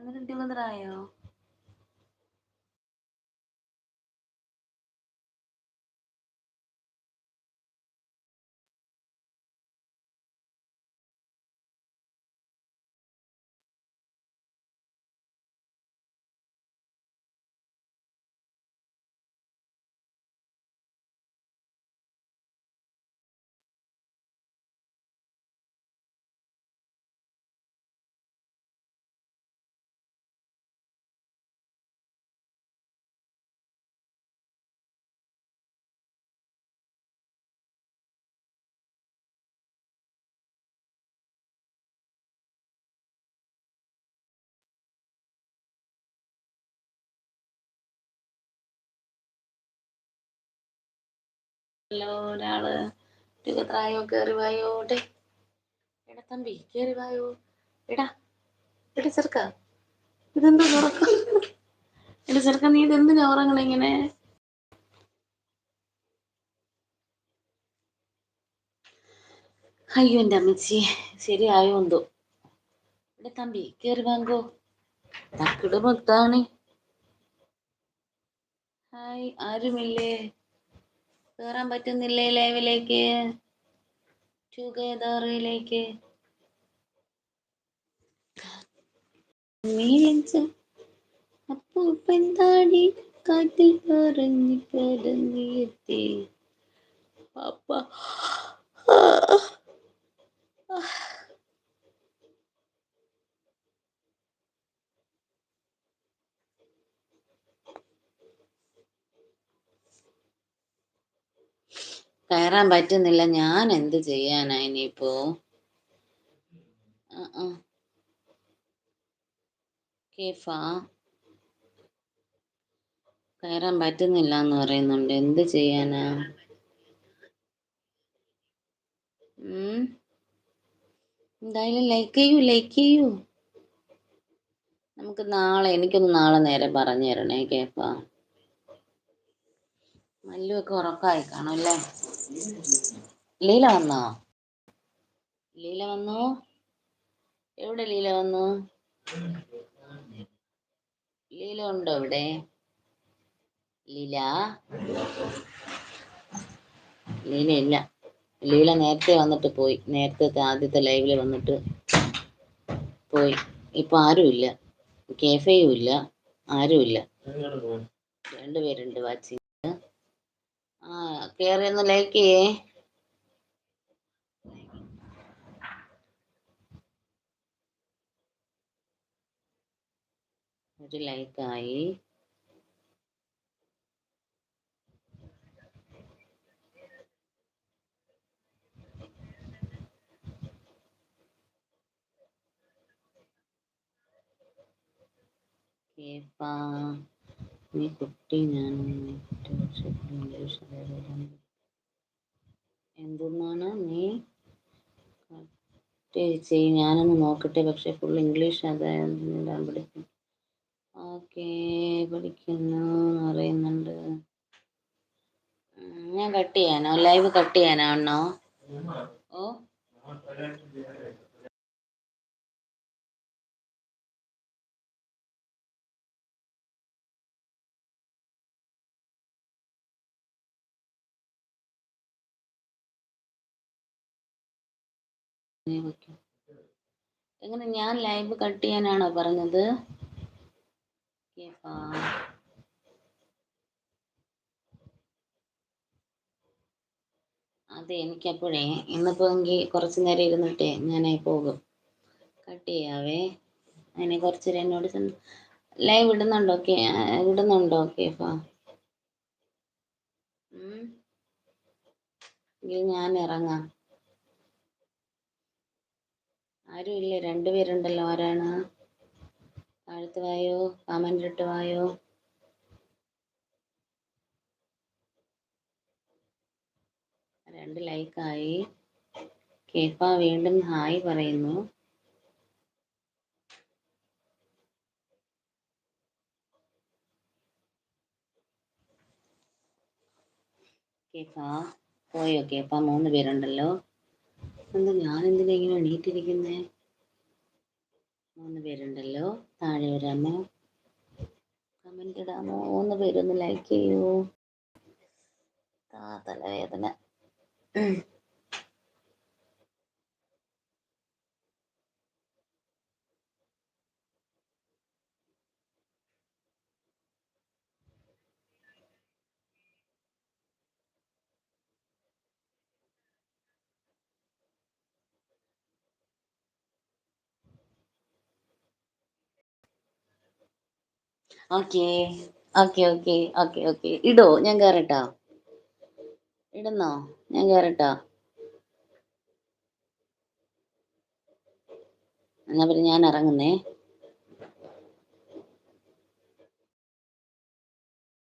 Hanggang dito na tayo. Hello ഒരാൾ. ഇരുപത്രായോ കയറി വായോ എടാ തമ്പി കയറി വായോ എടാ എടാ ചെറുക്ക ഇതെന്താ ഉറക്കം എടാ ചെറുക്ക നീ ഇതെന്തിനാ ഉറങ്ങണ ഇങ്ങനെ? അയ്യോ എന്റെ അമ്മച്ചി ശരിയായോ എന്തോ? എടാ തമ്പി കേറി വാങ്ങോ തക്കിട് മുത്താണ്. ഹായ് ആരുമില്ലേ? കയറാൻ പറ്റുന്നില്ലേ ലൈവിലേക്ക്? ടുഗദറിലേക്ക് അപ്പൂപ്പൻ താടി കാറ്റിൽ പറഞ്ഞ് കടങ്ങിയെത്തി പാപ്പ. കയറാൻ പറ്റുന്നില്ല. ഞാൻ എന്ത് ചെയ്യാനാ ഇനിയിപ്പോ? കയറാൻ പറ്റുന്നില്ല എന്ന് പറയുന്നുണ്ട്. എന്ത് ചെയ്യാനാ? എന്തായാലും ലൈക്ക് ചെയ്യൂ ലൈക്ക് ചെയ്യൂ. നമുക്ക് നാളെ എനിക്കൊന്ന് നാളെ നേരെ പറഞ്ഞു തരണേ കേഫ. മല്ലുവൊക്കെ ഉറക്കായി കാണും അല്ലേ? ലീല വന്നോ? ലീല വന്നു? എവിടെ ലീല വന്നു? ലീല ഉണ്ടോ ഇവിടെ? ലീല? ലീല ഇല്ല. ലീല നേരത്തെ വന്നിട്ട് പോയി. നേരത്തെ ആദ്യത്തെ ലൈവിൽ വന്നിട്ട് പോയി. ഇപ്പൊ ആരുമില്ല കേഫയും ഇല്ല. ആരുമില്ല രണ്ടുപേരുണ്ട് വാച്ചിങ്. കേറി ഒന്ന് ലൈക്ക് ചെയ്യേ ഒരു ലൈക്കായി. കേപ്പാ. നീ കുട്ടി ഞാൻ ഇംഗ്ലീഷ് എന്തെന്നാണ് നീ ചെയ് ഞാനൊന്ന് നോക്കട്ടെ പക്ഷെ ഫുൾ ഇംഗ്ലീഷ് അതായത് പഠിക്കും ഓക്കെ പഠിക്കുന്നു അറിയുന്നുണ്ട് ഉം, ഞാൻ കട്ട് ചെയ്യാനോ ലൈവ് കട്ട് ചെയ്യാനാണോ ഓ നീ എങ്ങനെ ഞാൻ ലൈവ് കട്ട് ചെയ്യാനാണോ പറഞ്ഞത്. അതെ എനിക്കപ്പോഴേ ഇന്നിപ്പോ എങ്കിൽ കുറച്ച് നേരം ഇരുന്നിട്ടേ ഞാനായി പോകും. കട്ട് ചെയ്യാവേ. അതിനെ കുറച്ച് നേരം എന്നോട് ലൈവ് ഇടുന്നുണ്ടോ? ഇടുന്നുണ്ടോ. എങ്കിൽ ഞാൻ ഇറങ്ങാം. ആരും ഇല്ലേ രണ്ടുപേരുണ്ടല്ലോ. ആരാണ്? താഴത്ത് വായോ? കമന്റ് ഇട്ട് വായോ? രണ്ട് ലൈക്കായി കേഫ വീണ്ടും ഹായ് പറയുന്നു. കേഫ പോയോ? കേഫ മൂന്ന് പേരുണ്ടല്ലോ. എന്താ ഞാൻ എന്തിനാ ഇങ്ങനെ എണീറ്റിരിക്കുന്നേ? മൂന്ന് പേരുണ്ടല്ലോ. താഴെ വരാമോ കമന്റ് ഇടാമോ? മൂന്ന് പേരൊന്ന് ലൈക്ക് ചെയ്യൂ. ആ തലവേദന. Okay. Okay okay okay okay. ഇടോ ഞാൻ കയറട്ടോ ഇടുന്നോ? ഞാൻ കയറട്ടോ എന്നാ പിന്നെ ഞാൻ ഇറങ്ങുന്നേ.